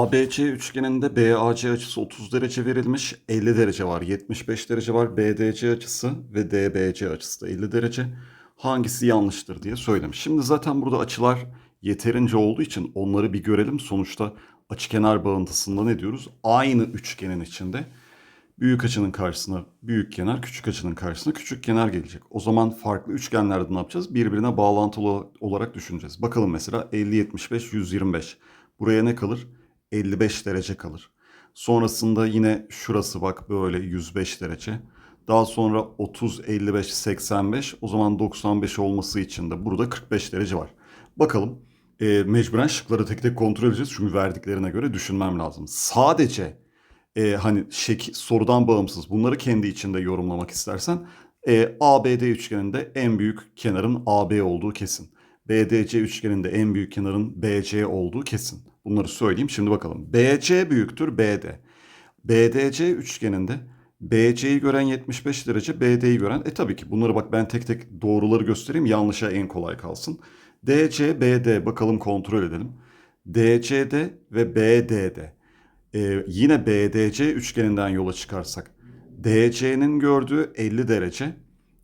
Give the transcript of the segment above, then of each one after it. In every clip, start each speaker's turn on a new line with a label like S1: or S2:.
S1: ABC üçgeninde BAC açısı 30 derece verilmiş. 50 derece var, 75 derece var. BDC açısı ve DBC açısı da 50 derece. Hangisi yanlıştır diye söylemiş. Şimdi zaten burada açılar yeterince olduğu için onları bir görelim. Sonuçta açıkenar bağıntısında ne diyoruz? Aynı üçgenin içinde büyük açının karşısına büyük kenar, küçük açının karşısına küçük kenar gelecek. O zaman farklı üçgenlerde ne yapacağız? Birbirine bağlantılı olarak düşüneceğiz. Bakalım mesela 50, 75, 125. Buraya ne kalır? 55 derece kalır. Sonrasında yine şurası bak böyle 105 derece. Daha sonra 30, 55, 85. O zaman 95 olması için de burada 45 derece var. Bakalım e, mecburen şıkları tek tek kontrol edeceğiz. Çünkü verdiklerine göre düşünmem lazım. Sadece e, hani şek sorudan bağımsız bunları kendi içinde yorumlamak istersen e, ABD üçgeninde en büyük kenarın AB olduğu kesin. BDC üçgeninde en büyük kenarın BC olduğu kesin. Bunları söyleyeyim. Şimdi bakalım. BC büyüktür BD. BDC üçgeninde BC'yi gören 75 derece, BD'yi gören... E tabii ki bunları bak ben tek tek doğruları göstereyim. Yanlışa en kolay kalsın. DC, BD bakalım kontrol edelim. DC'de ve BD'de. Ee, yine BDC üçgeninden yola çıkarsak. DC'nin gördüğü 50 derece.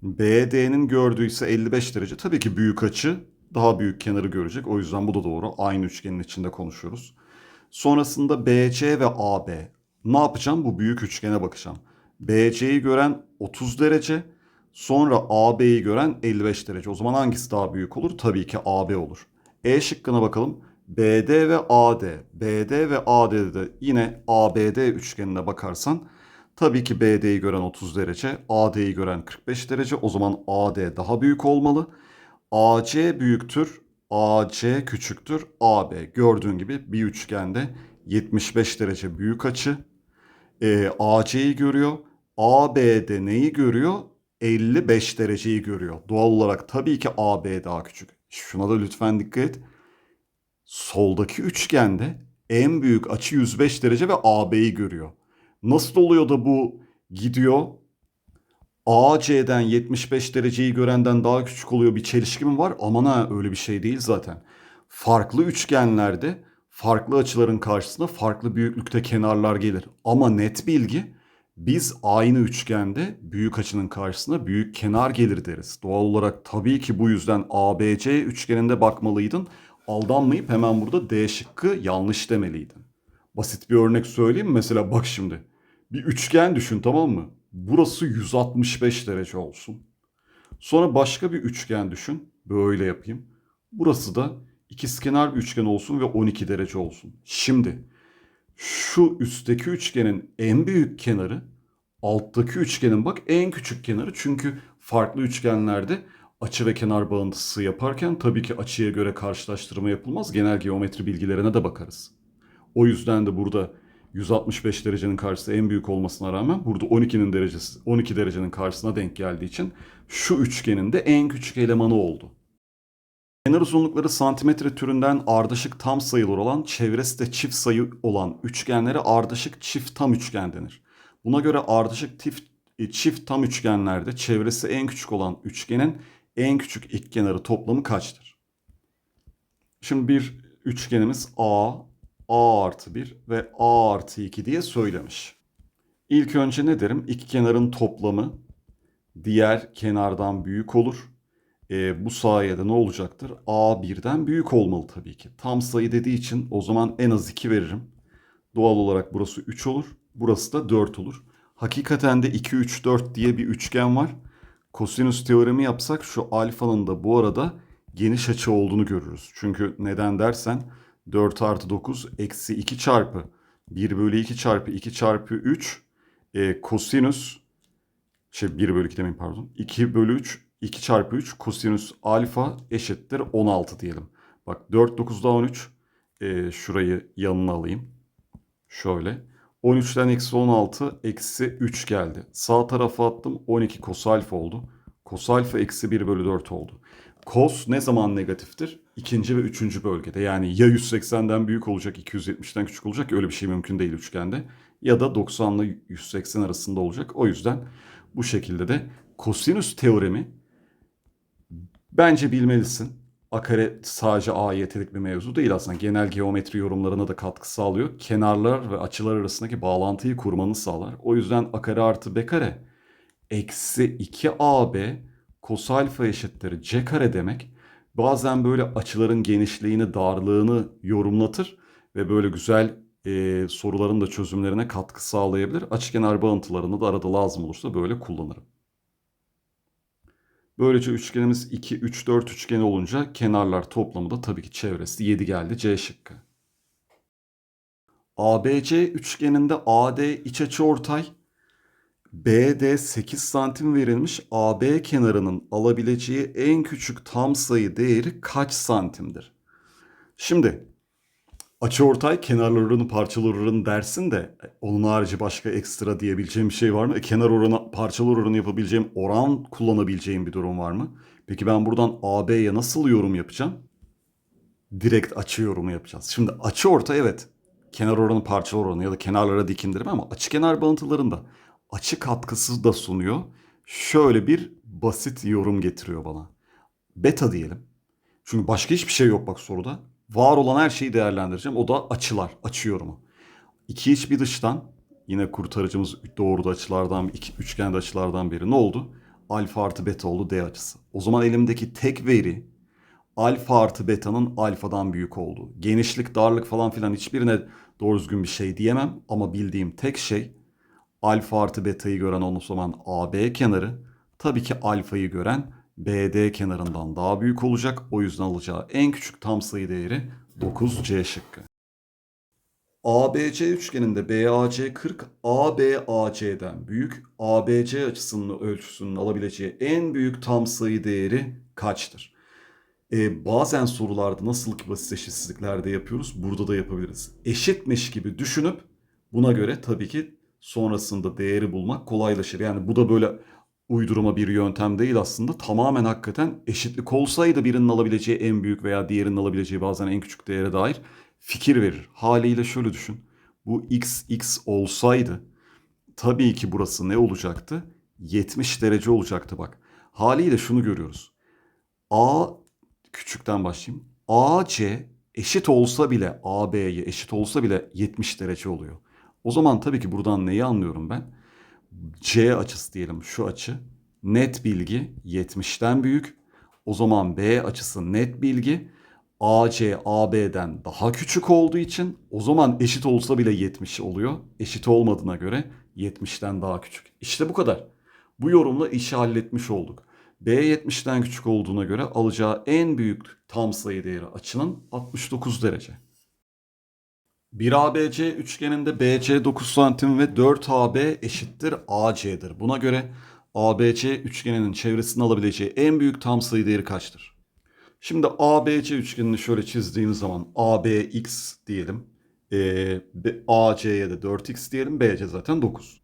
S1: BD'nin gördüğü ise 55 derece. Tabii ki büyük açı daha büyük kenarı görecek. O yüzden bu da doğru. Aynı üçgenin içinde konuşuyoruz. Sonrasında BC ve AB. Ne yapacağım? Bu büyük üçgene bakacağım. BC'yi gören 30 derece. Sonra AB'yi gören 55 derece. O zaman hangisi daha büyük olur? Tabii ki AB olur. E şıkkına bakalım. BD ve AD. BD ve AD'de de yine ABD üçgenine bakarsan tabii ki BD'yi gören 30 derece, AD'yi gören 45 derece. O zaman AD daha büyük olmalı. AC büyüktür, AC küçüktür, AB. Gördüğün gibi bir üçgende 75 derece büyük açı. E, AC'yi görüyor. AB'de neyi görüyor? 55 dereceyi görüyor. Doğal olarak tabii ki AB daha küçük. Şuna da lütfen dikkat et. Soldaki üçgende en büyük açı 105 derece ve AB'yi görüyor. Nasıl oluyor da bu gidiyor AC'den 75 dereceyi görenden daha küçük oluyor bir çelişki mi var? Aman ha öyle bir şey değil zaten. Farklı üçgenlerde farklı açıların karşısına farklı büyüklükte kenarlar gelir. Ama net bilgi biz aynı üçgende büyük açının karşısına büyük kenar gelir deriz. Doğal olarak tabii ki bu yüzden ABC üçgeninde bakmalıydın. Aldanmayıp hemen burada D şıkkı yanlış demeliydin. Basit bir örnek söyleyeyim mi? Mesela bak şimdi. Bir üçgen düşün tamam mı? Burası 165 derece olsun. Sonra başka bir üçgen düşün. Böyle yapayım. Burası da ikizkenar bir üçgen olsun ve 12 derece olsun. Şimdi şu üstteki üçgenin en büyük kenarı alttaki üçgenin bak en küçük kenarı. Çünkü farklı üçgenlerde açı ve kenar bağıntısı yaparken tabii ki açıya göre karşılaştırma yapılmaz. Genel geometri bilgilerine de bakarız. O yüzden de burada 165 derecenin karşısı en büyük olmasına rağmen burada 12'nin derecesi 12 derecenin karşısına denk geldiği için şu üçgenin de en küçük elemanı oldu. Kenar uzunlukları santimetre türünden ardışık tam sayılar olan, çevresi de çift sayı olan üçgenlere ardışık çift tam üçgen denir. Buna göre ardışık çift, çift tam üçgenlerde çevresi en küçük olan üçgenin en küçük ikkenarı toplamı kaçtır? Şimdi bir üçgenimiz A, A artı 1 ve A artı 2 diye söylemiş. İlk önce ne derim? İki kenarın toplamı diğer kenardan büyük olur. E, bu sayede ne olacaktır? A birden büyük olmalı tabii ki. Tam sayı dediği için o zaman en az 2 veririm. Doğal olarak burası 3 olur. Burası da 4 olur. Hakikaten de 2, 3, 4 diye bir üçgen var. Kosinüs teoremi yapsak şu alfanın da bu arada geniş açı olduğunu görürüz. Çünkü neden dersen 4 artı 9 eksi 2 çarpı 1 bölü 2 çarpı 2 çarpı 3 e, kosinüs şey 1 bölü 2 demeyin pardon 2 bölü 3 2 çarpı 3 kosinüs alfa eşittir 16 diyelim. Bak 4 9 daha 13 e, şurayı yanına alayım. Şöyle 13'ten eksi 16 eksi 3 geldi. Sağ tarafa attım 12 kos alfa oldu. Kos alfa eksi 1 bölü 4 oldu. Kos ne zaman negatiftir? İkinci ve üçüncü bölgede. Yani ya 180'den büyük olacak 270'den küçük olacak öyle bir şey mümkün değil üçgende. Ya da 90 ile 180 arasında olacak. O yüzden bu şekilde de kosinüs teoremi bence bilmelisin. A sadece A'ya yetenek bir mevzu değil aslında. Genel geometri yorumlarına da katkı sağlıyor. Kenarlar ve açılar arasındaki bağlantıyı kurmanı sağlar. O yüzden A artı B kare eksi 2AB kos alfa eşittir C kare demek. Bazen böyle açıların genişliğini, darlığını yorumlatır ve böyle güzel e, soruların da çözümlerine katkı sağlayabilir. Açıkenar bağıntılarını da arada lazım olursa böyle kullanırım. Böylece üçgenimiz 2, 3, 4 üçgeni olunca kenarlar toplamı da tabii ki çevresi 7 geldi C şıkkı. ABC üçgeninde AD iç açı ortay, BD 8 santim verilmiş. AB kenarının alabileceği en küçük tam sayı değeri kaç santimdir? Şimdi açıortay kenar oranı parçalar oranı dersin de onun harici başka ekstra diyebileceğim bir şey var mı? E, kenar oranı parçalar oranı yapabileceğim oran kullanabileceğim bir durum var mı? Peki ben buradan AB'ye nasıl yorum yapacağım? Direkt açı yorumu yapacağız. Şimdi açı ortay evet kenar oranı parçalar oranı ya da kenarlara dik indirme ama açı kenar bağıntılarında açı katkısı da sunuyor. Şöyle bir basit yorum getiriyor bana. Beta diyelim. Çünkü başka hiçbir şey yok bak soruda. Var olan her şeyi değerlendireceğim. O da açılar, açı yorumu. İki iç bir dıştan yine kurtarıcımız doğruda açılardan, iki, üçgende açılardan biri. Ne oldu? Alfa artı beta oldu D açısı. O zaman elimdeki tek veri alfa artı beta'nın alfadan büyük olduğu. Genişlik, darlık falan filan hiçbirine doğru düzgün bir şey diyemem. Ama bildiğim tek şey alfa artı beta'yı gören o zaman AB kenarı tabii ki alfayı gören BD kenarından daha büyük olacak. O yüzden alacağı en küçük tam sayı değeri 9C şıkkı. ABC üçgeninde BAC 40, ABAC'den büyük. ABC açısının ölçüsünün alabileceği en büyük tam sayı değeri kaçtır? Ee, bazen sorularda nasıl ki basit eşitsizliklerde yapıyoruz, burada da yapabiliriz. Eşitmiş gibi düşünüp buna göre tabii ki sonrasında değeri bulmak kolaylaşır. Yani bu da böyle uydurma bir yöntem değil aslında. Tamamen hakikaten eşitlik olsaydı birinin alabileceği en büyük veya diğerinin alabileceği bazen en küçük değere dair fikir verir. Haliyle şöyle düşün. Bu x x olsaydı tabii ki burası ne olacaktı? 70 derece olacaktı bak. Haliyle şunu görüyoruz. A küçükten başlayayım. AC eşit olsa bile AB'ye eşit olsa bile 70 derece oluyor. O zaman tabii ki buradan neyi anlıyorum ben? C açısı diyelim şu açı net bilgi 70'ten büyük. O zaman B açısı net bilgi AC AB'den daha küçük olduğu için o zaman eşit olsa bile 70 oluyor. Eşit olmadığına göre 70'ten daha küçük. İşte bu kadar. Bu yorumla işi halletmiş olduk. B 70'ten küçük olduğuna göre alacağı en büyük tam sayı değeri açının 69 derece. Bir ABC üçgeninde BC 9 santim ve 4AB eşittir AC'dir. Buna göre ABC üçgeninin çevresini alabileceği en büyük tam sayı değeri kaçtır? Şimdi ABC üçgenini şöyle çizdiğimiz zaman ABX diyelim. Ee, AC'ye de 4x diyelim. BC zaten 9.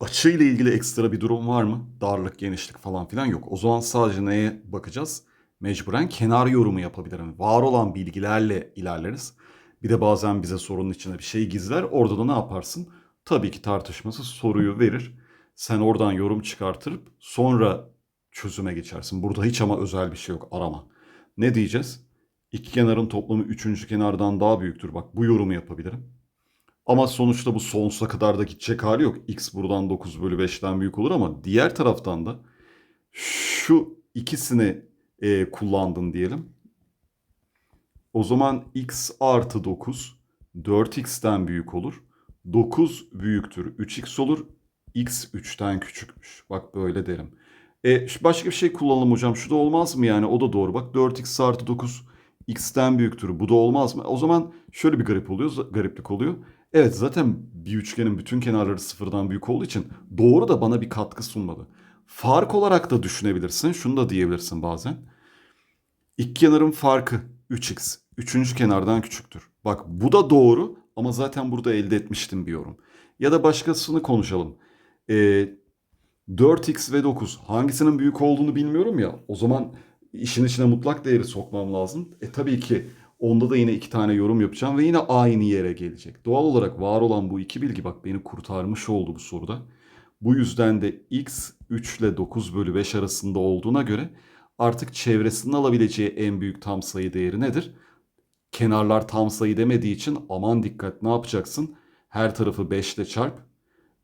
S1: Açı ile ilgili ekstra bir durum var mı? Darlık, genişlik falan filan yok. O zaman sadece neye bakacağız? Mecburen kenar yorumu yapabilirim. Var olan bilgilerle ilerleriz. Bir de bazen bize sorunun içine bir şey gizler. Orada da ne yaparsın? Tabii ki tartışması soruyu verir. Sen oradan yorum çıkartırıp sonra çözüme geçersin. Burada hiç ama özel bir şey yok. Arama. Ne diyeceğiz? İki kenarın toplamı üçüncü kenardan daha büyüktür. Bak bu yorumu yapabilirim. Ama sonuçta bu sonsuza kadar da gidecek hali yok. X buradan 9 bölü 5'ten büyük olur ama diğer taraftan da şu ikisini e, kullandın diyelim. O zaman x artı 9 4x'ten büyük olur. 9 büyüktür 3x olur. x 3'ten küçükmüş. Bak böyle derim. E, başka bir şey kullanalım hocam. Şu da olmaz mı yani? O da doğru. Bak 4x artı 9 x'ten büyüktür. Bu da olmaz mı? O zaman şöyle bir garip oluyor, gariplik oluyor. Evet zaten bir üçgenin bütün kenarları sıfırdan büyük olduğu için doğru da bana bir katkı sunmadı. Fark olarak da düşünebilirsin. Şunu da diyebilirsin bazen. İki kenarın farkı 3x. Üçüncü kenardan küçüktür. Bak bu da doğru ama zaten burada elde etmiştim bir yorum. Ya da başkasını konuşalım. Ee, 4x ve 9 hangisinin büyük olduğunu bilmiyorum ya. O zaman işin içine mutlak değeri sokmam lazım. E tabii ki onda da yine iki tane yorum yapacağım ve yine aynı yere gelecek. Doğal olarak var olan bu iki bilgi bak beni kurtarmış oldu bu soruda. Bu yüzden de x 3 ile 9 bölü 5 arasında olduğuna göre artık çevresinin alabileceği en büyük tam sayı değeri nedir? Kenarlar tam sayı demediği için aman dikkat ne yapacaksın? Her tarafı 5 ile çarp.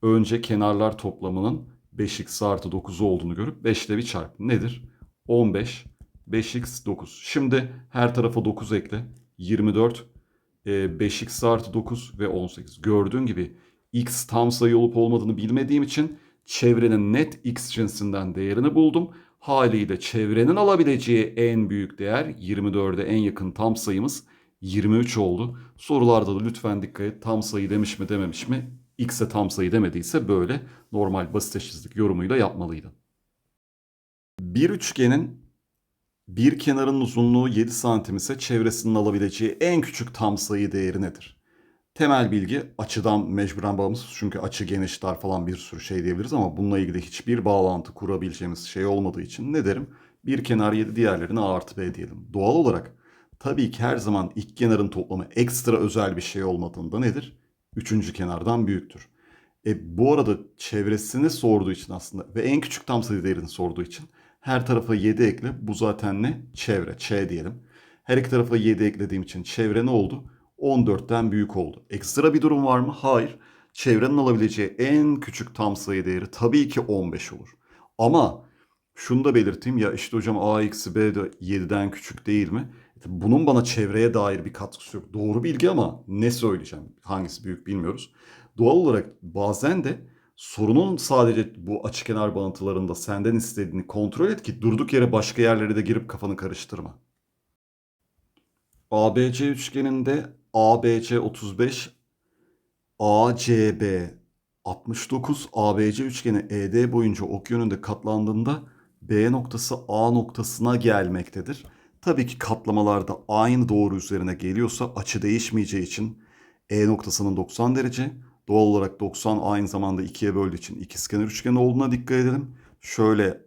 S1: Önce kenarlar toplamının 5x artı 9 olduğunu görüp 5 ile bir çarp. Nedir? 15, 5x 9. Şimdi her tarafa 9 ekle. 24, e, 5x artı 9 ve 18. Gördüğün gibi x tam sayı olup olmadığını bilmediğim için çevrenin net x cinsinden değerini buldum. Haliyle çevrenin alabileceği en büyük değer 24'e en yakın tam sayımız 23 oldu. Sorularda da lütfen dikkat et tam sayı demiş mi dememiş mi? X'e tam sayı demediyse böyle normal basit eşitsizlik yorumuyla yapmalıydı. Bir üçgenin bir kenarın uzunluğu 7 santim ise çevresinin alabileceği en küçük tam sayı değeri nedir? Temel bilgi açıdan mecburen bağımsız çünkü açı geniş dar falan bir sürü şey diyebiliriz ama bununla ilgili hiçbir bağlantı kurabileceğimiz şey olmadığı için ne derim? Bir kenar 7 diğerlerine A artı B diyelim. Doğal olarak tabii ki her zaman iki kenarın toplamı ekstra özel bir şey olmadığında nedir? Üçüncü kenardan büyüktür. E, bu arada çevresini sorduğu için aslında ve en küçük tam sayı değerini sorduğu için her tarafa 7 ekle. Bu zaten ne? Çevre. Ç diyelim. Her iki tarafa 7 eklediğim için çevre ne oldu? 14'ten büyük oldu. Ekstra bir durum var mı? Hayır. Çevrenin alabileceği en küçük tam sayı değeri tabii ki 15 olur. Ama şunu da belirteyim ya işte hocam a eksi b de 7'den küçük değil mi? Bunun bana çevreye dair bir katkısı yok. Doğru bilgi ama ne söyleyeceğim? Hangisi büyük bilmiyoruz. Doğal olarak bazen de sorunun sadece bu açıkenar bağıntılarında senden istediğini kontrol et ki durduk yere başka yerlere de girip kafanı karıştırma. ABC üçgeninde ABC 35, ACB 69, ABC üçgeni ED boyunca ok yönünde katlandığında B noktası A noktasına gelmektedir. Tabii ki katlamalarda aynı doğru üzerine geliyorsa açı değişmeyeceği için E noktasının 90 derece, doğal olarak 90 aynı zamanda 2'ye böldüğü için ikizkenar üçgen olduğuna dikkat edelim. Şöyle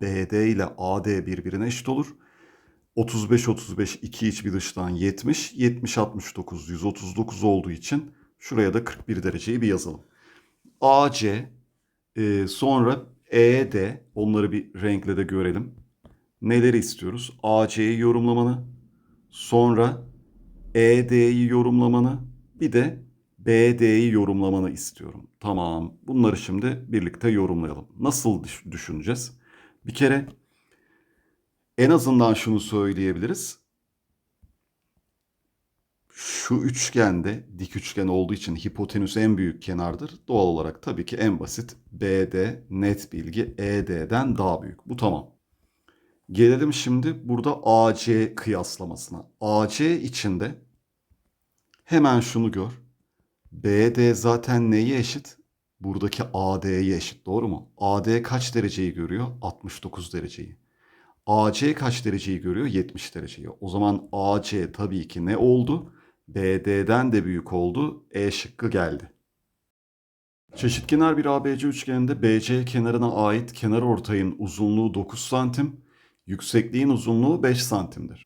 S1: BD ile AD birbirine eşit olur. 35 35 2 iç bir dıştan 70 70 69 139 olduğu için şuraya da 41 dereceyi bir yazalım. AC e, sonra ED onları bir renkle de görelim. Neleri istiyoruz? AC'yi yorumlamanı, sonra ED'yi yorumlamanı, bir de BD'yi yorumlamanı istiyorum. Tamam. Bunları şimdi birlikte yorumlayalım. Nasıl düşüneceğiz? Bir kere en azından şunu söyleyebiliriz. Şu üçgende dik üçgen olduğu için hipotenüs en büyük kenardır. Doğal olarak tabii ki en basit BD net bilgi ED'den daha büyük. Bu tamam. Gelelim şimdi burada AC kıyaslamasına. AC içinde hemen şunu gör. BD zaten neye eşit? Buradaki AD'ye eşit doğru mu? AD kaç dereceyi görüyor? 69 dereceyi. AC kaç dereceyi görüyor? 70 dereceyi. O zaman AC tabii ki ne oldu? BD'den de büyük oldu. E şıkkı geldi. Çeşitkenar bir ABC üçgeninde BC kenarına ait kenar ortayın uzunluğu 9 santim, yüksekliğin uzunluğu 5 santimdir.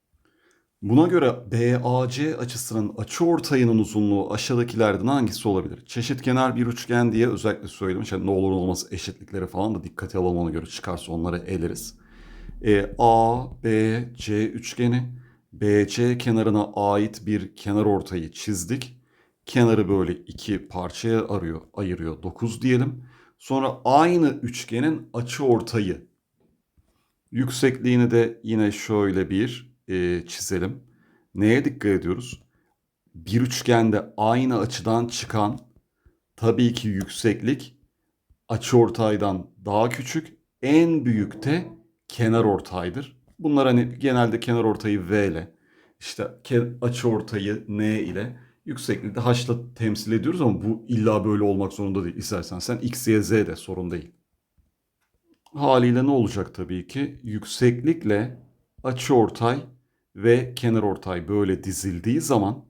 S1: Buna göre BAC açısının açıortayının uzunluğu aşağıdakilerden hangisi olabilir? Çeşitkenar bir üçgen diye özellikle söylemiş. Yani ne olur olmaz eşitlikleri falan da dikkate alalım ona göre çıkarsa onları eleriz. E, A, B, C üçgeni. BC kenarına ait bir kenar ortayı çizdik. Kenarı böyle iki parçaya arıyor, ayırıyor. 9 diyelim. Sonra aynı üçgenin açı ortayı. Yüksekliğini de yine şöyle bir e, çizelim. Neye dikkat ediyoruz? Bir üçgende aynı açıdan çıkan tabii ki yükseklik açıortaydan daha küçük. En büyük de kenar ortaydır. Bunlar hani genelde kenar ortayı V ile işte açı ortayı N ile yüksekliği de H temsil ediyoruz ama bu illa böyle olmak zorunda değil. İstersen sen X, Y, Z de sorun değil. Haliyle ne olacak tabii ki? Yükseklikle açı ortay ve kenar ortay böyle dizildiği zaman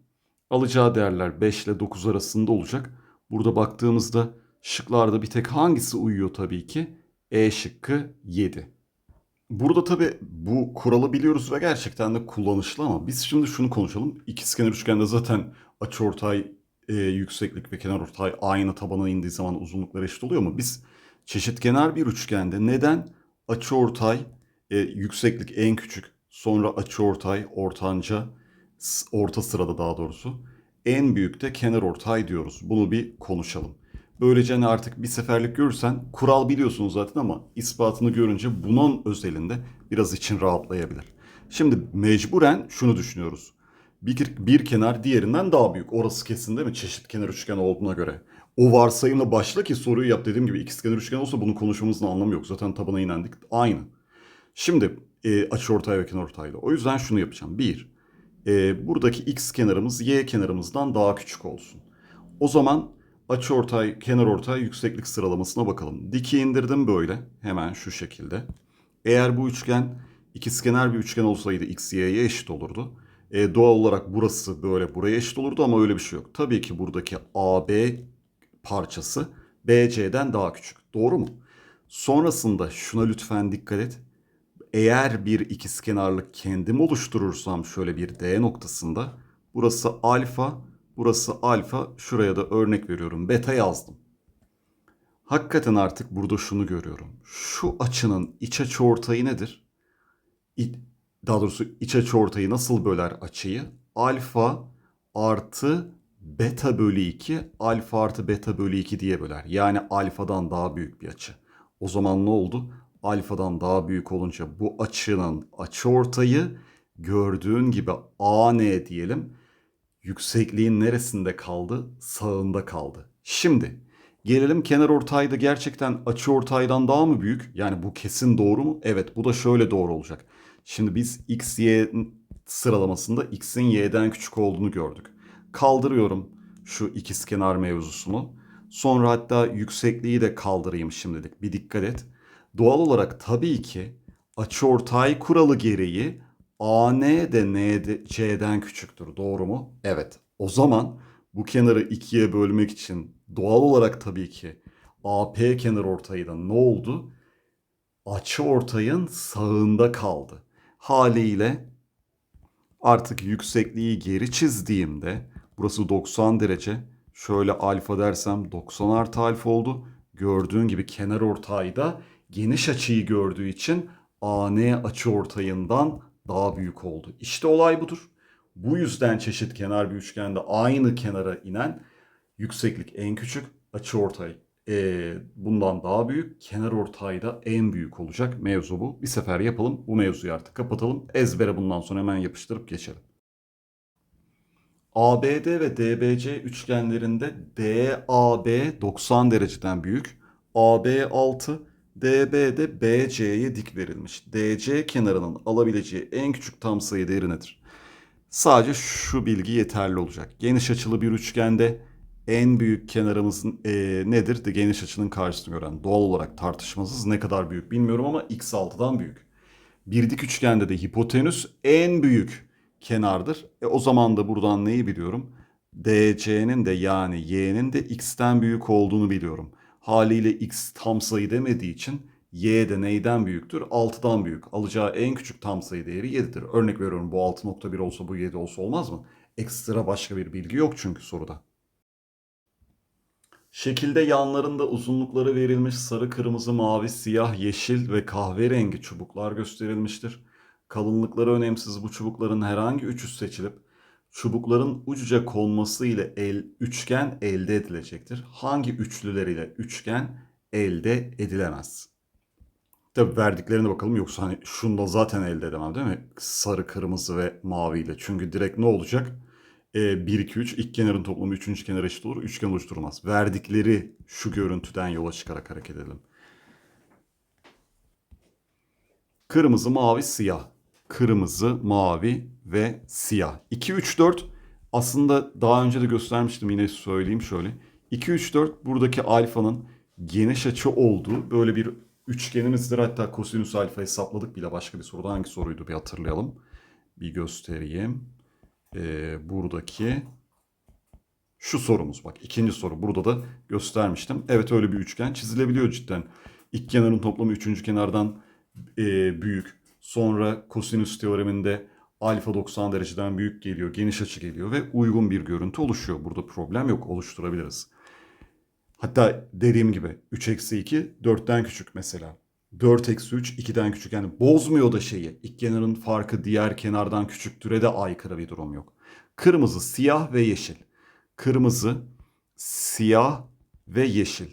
S1: alacağı değerler 5 ile 9 arasında olacak. Burada baktığımızda şıklarda bir tek hangisi uyuyor tabii ki? E şıkkı 7. Burada tabii bu kuralı biliyoruz ve gerçekten de kullanışlı ama biz şimdi şunu konuşalım. İkizkenar üçgende zaten açıortay e, yükseklik ve kenarortay aynı tabana indiği zaman uzunlukları eşit oluyor mu? Biz çeşitkenar bir üçgende neden açıortay e, yükseklik en küçük, sonra açıortay, ortanca, orta sırada daha doğrusu. En büyük de kenar ortay diyoruz. Bunu bir konuşalım. Böylece hani artık bir seferlik görürsen kural biliyorsunuz zaten ama ispatını görünce bunun özelinde biraz için rahatlayabilir. Şimdi mecburen şunu düşünüyoruz. Bir, bir kenar diğerinden daha büyük. Orası kesin değil mi? Çeşit kenar üçgen olduğuna göre. O varsayımla başla ki soruyu yap. Dediğim gibi ikizkenar üçgen olsa bunu konuşmamızın anlamı yok. Zaten tabana inendik. Aynı. Şimdi e, açıortay ve kenarortayla. O yüzden şunu yapacağım. Bir, e, buradaki x kenarımız y kenarımızdan daha küçük olsun. O zaman açıortay, kenarortay yükseklik sıralamasına bakalım. Diki indirdim böyle. Hemen şu şekilde. Eğer bu üçgen ikizkenar bir üçgen olsaydı x, y'ye eşit olurdu. E, doğal olarak burası böyle buraya eşit olurdu ama öyle bir şey yok. Tabii ki buradaki AB parçası BC'den daha küçük. Doğru mu? Sonrasında şuna lütfen dikkat et. Eğer bir ikizkenarlık kendim oluşturursam şöyle bir D noktasında burası alfa, burası alfa. Şuraya da örnek veriyorum. Beta yazdım. Hakikaten artık burada şunu görüyorum. Şu açının iç açı ortayı nedir? Daha doğrusu iç açı ortayı nasıl böler açıyı? Alfa artı beta bölü 2, alfa artı beta bölü 2 diye böler. Yani alfadan daha büyük bir açı. O zaman ne oldu? Alfadan daha büyük olunca bu açının açı ortayı gördüğün gibi AN diyelim. Yüksekliğin neresinde kaldı? Sağında kaldı. Şimdi gelelim kenar ortayda gerçekten açı ortaydan daha mı büyük? Yani bu kesin doğru mu? Evet bu da şöyle doğru olacak. Şimdi biz x, y sıralamasında x'in y'den küçük olduğunu gördük. Kaldırıyorum şu ikizkenar mevzusunu. Sonra hatta yüksekliği de kaldırayım şimdilik. Bir dikkat et. Doğal olarak tabii ki açıortay kuralı gereği AN de NC'den küçüktür. Doğru mu? Evet. O zaman bu kenarı ikiye bölmek için doğal olarak tabii ki AP kenar ortayı da ne oldu? Açı ortayın sağında kaldı. Haliyle artık yüksekliği geri çizdiğimde burası 90 derece. Şöyle alfa dersem 90 artı alfa oldu. Gördüğün gibi kenar ortayda geniş açıyı gördüğü için AN açı ortayından daha büyük oldu. İşte olay budur. Bu yüzden çeşit kenar bir üçgende aynı kenara inen yükseklik en küçük, açı ortay eee, bundan daha büyük, kenar ortay da en büyük olacak. Mevzu bu. Bir sefer yapalım. Bu mevzuyu artık kapatalım. Ezbere bundan sonra hemen yapıştırıp geçelim. ABD ve DBC üçgenlerinde DAB 90 dereceden büyük, AB 6, DB de BC'ye dik verilmiş. DC kenarının alabileceği en küçük tam sayı değeri nedir? Sadece şu bilgi yeterli olacak. Geniş açılı bir üçgende en büyük kenarımızın e, nedir? De geniş açının karşısını gören. Doğal olarak tartışmasız ne kadar büyük bilmiyorum ama x6'dan büyük. Bir dik üçgende de hipotenüs en büyük kenardır. E, o zaman da buradan neyi biliyorum? DC'nin de yani y'nin de x'ten büyük olduğunu biliyorum. Haliyle x tam sayı demediği için y de neyden büyüktür? 6'dan büyük. Alacağı en küçük tam sayı değeri 7'dir. Örnek veriyorum bu 6.1 olsa bu 7 olsa olmaz mı? Ekstra başka bir bilgi yok çünkü soruda. Şekilde yanlarında uzunlukları verilmiş sarı, kırmızı, mavi, siyah, yeşil ve kahverengi çubuklar gösterilmiştir. Kalınlıkları önemsiz bu çubukların herhangi üçü seçilip çubukların ucuca konması ile el, üçgen elde edilecektir. Hangi üçlüler ile üçgen elde edilemez? Tabii verdiklerine bakalım yoksa hani şunda zaten elde edemem değil mi? Sarı, kırmızı ve mavi ile. Çünkü direkt ne olacak? E, 1, 2, 3 ilk kenarın toplamı 3. kenara eşit olur. Üçgen oluşturmaz. Verdikleri şu görüntüden yola çıkarak hareket edelim. Kırmızı, mavi, siyah. Kırmızı, mavi ve siyah. 2, 3, 4 aslında daha önce de göstermiştim yine söyleyeyim şöyle. 2, 3, 4 buradaki alfanın geniş açı olduğu böyle bir üçgenimizdir. Hatta kosinüs alfa hesapladık bile başka bir soruda. Hangi soruydu bir hatırlayalım. Bir göstereyim. Ee, buradaki şu sorumuz bak ikinci soru burada da göstermiştim. Evet öyle bir üçgen çizilebiliyor cidden. İlk kenarın toplamı üçüncü kenardan e, büyük. Sonra kosinüs teoreminde alfa 90 dereceden büyük geliyor, geniş açı geliyor ve uygun bir görüntü oluşuyor. Burada problem yok, oluşturabiliriz. Hatta dediğim gibi 3 eksi 2 4'ten küçük mesela. 4 eksi 3 2'den küçük. Yani bozmuyor da şeyi. İlk kenarın farkı diğer kenardan küçüktüre de aykırı bir durum yok. Kırmızı, siyah ve yeşil. Kırmızı, siyah ve yeşil.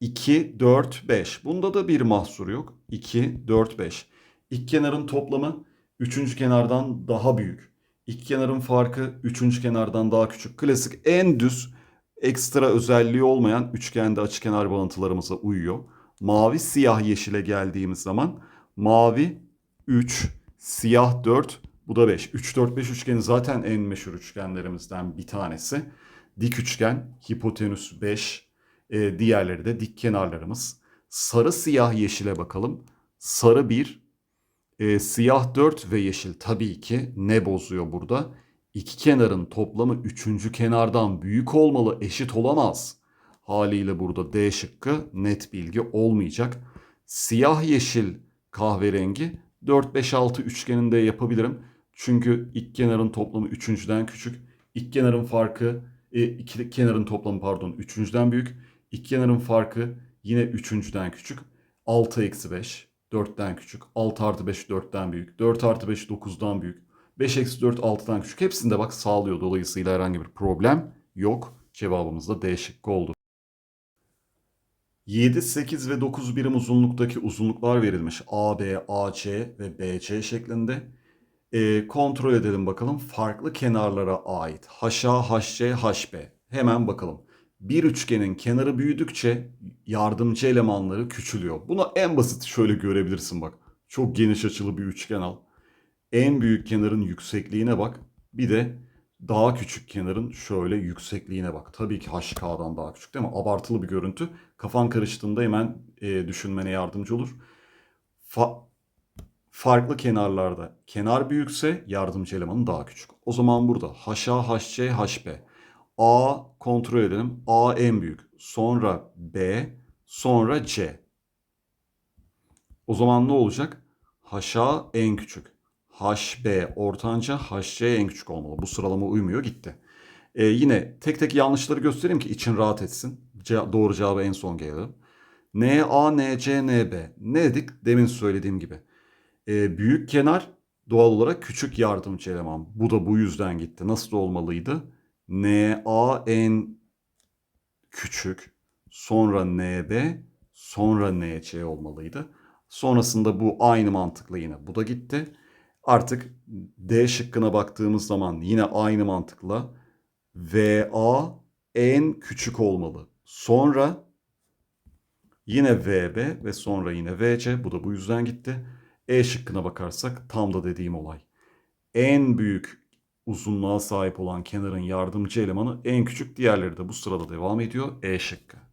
S1: 2, 4, 5. Bunda da bir mahsur yok. 2, 4, 5. İlk kenarın toplamı üçüncü kenardan daha büyük. İlk kenarın farkı üçüncü kenardan daha küçük. Klasik en düz ekstra özelliği olmayan üçgende açıkenar bağıntılarımıza uyuyor. Mavi siyah yeşile geldiğimiz zaman mavi 3, siyah 4, bu da 5. 3, 4, 5 üçgeni zaten en meşhur üçgenlerimizden bir tanesi. Dik üçgen, hipotenüs 5, e, diğerleri de dik kenarlarımız. Sarı siyah yeşile bakalım. Sarı 1, e, siyah 4 ve yeşil tabii ki ne bozuyor burada? İki kenarın toplamı üçüncü kenardan büyük olmalı, eşit olamaz. Haliyle burada D şıkkı net bilgi olmayacak. Siyah yeşil kahverengi 4 5 6 üçgeninde yapabilirim. Çünkü ilk kenarın toplamı üçüncüden küçük. İlk kenarın farkı e, iki kenarın toplamı pardon üçüncüden büyük. İlk kenarın farkı yine üçüncüden küçük. 6 eksi 5 4'ten küçük. 6 artı 5 4'ten büyük. 4 artı 5 9'dan büyük. 5 eksi 4 6'dan küçük. Hepsinde bak sağlıyor. Dolayısıyla herhangi bir problem yok. Cevabımız da D şıkkı oldu. 7, 8 ve 9 birim uzunluktaki uzunluklar verilmiş. AB, AC ve BC şeklinde. Ee, kontrol edelim bakalım. Farklı kenarlara ait. HA, HC, HB. Hemen bakalım. Bir üçgenin kenarı büyüdükçe yardımcı elemanları küçülüyor. Bunu en basit şöyle görebilirsin bak. Çok geniş açılı bir üçgen al. En büyük kenarın yüksekliğine bak. Bir de daha küçük kenarın şöyle yüksekliğine bak. Tabii ki HK'dan daha küçük değil mi? Abartılı bir görüntü. Kafan karıştığında hemen e, düşünmene yardımcı olur. Fa- farklı kenarlarda kenar büyükse yardımcı elemanı daha küçük. O zaman burada HA, HC, HB. A kontrol edelim. A en büyük. Sonra B, sonra C. O zaman ne olacak? HA en küçük. HB ortanca, HC en küçük olmalı. Bu sıralama uymuyor gitti. Ee, yine tek tek yanlışları göstereyim ki için rahat etsin. Ce- doğru cevabı en son gelelim. NA, NC, NB. Ne dedik? Demin söylediğim gibi. Ee, büyük kenar doğal olarak küçük yardımcı eleman. Bu da bu yüzden gitti. Nasıl olmalıydı? NA en küçük, sonra NB, sonra NC olmalıydı. Sonrasında bu aynı mantıkla yine bu da gitti. Artık D şıkkına baktığımız zaman yine aynı mantıkla VA en küçük olmalı. Sonra yine VB ve sonra yine VC. Bu da bu yüzden gitti. E şıkkına bakarsak tam da dediğim olay. En büyük uzunluğa sahip olan kenarın yardımcı elemanı en küçük diğerleri de bu sırada devam ediyor. E şıkkı.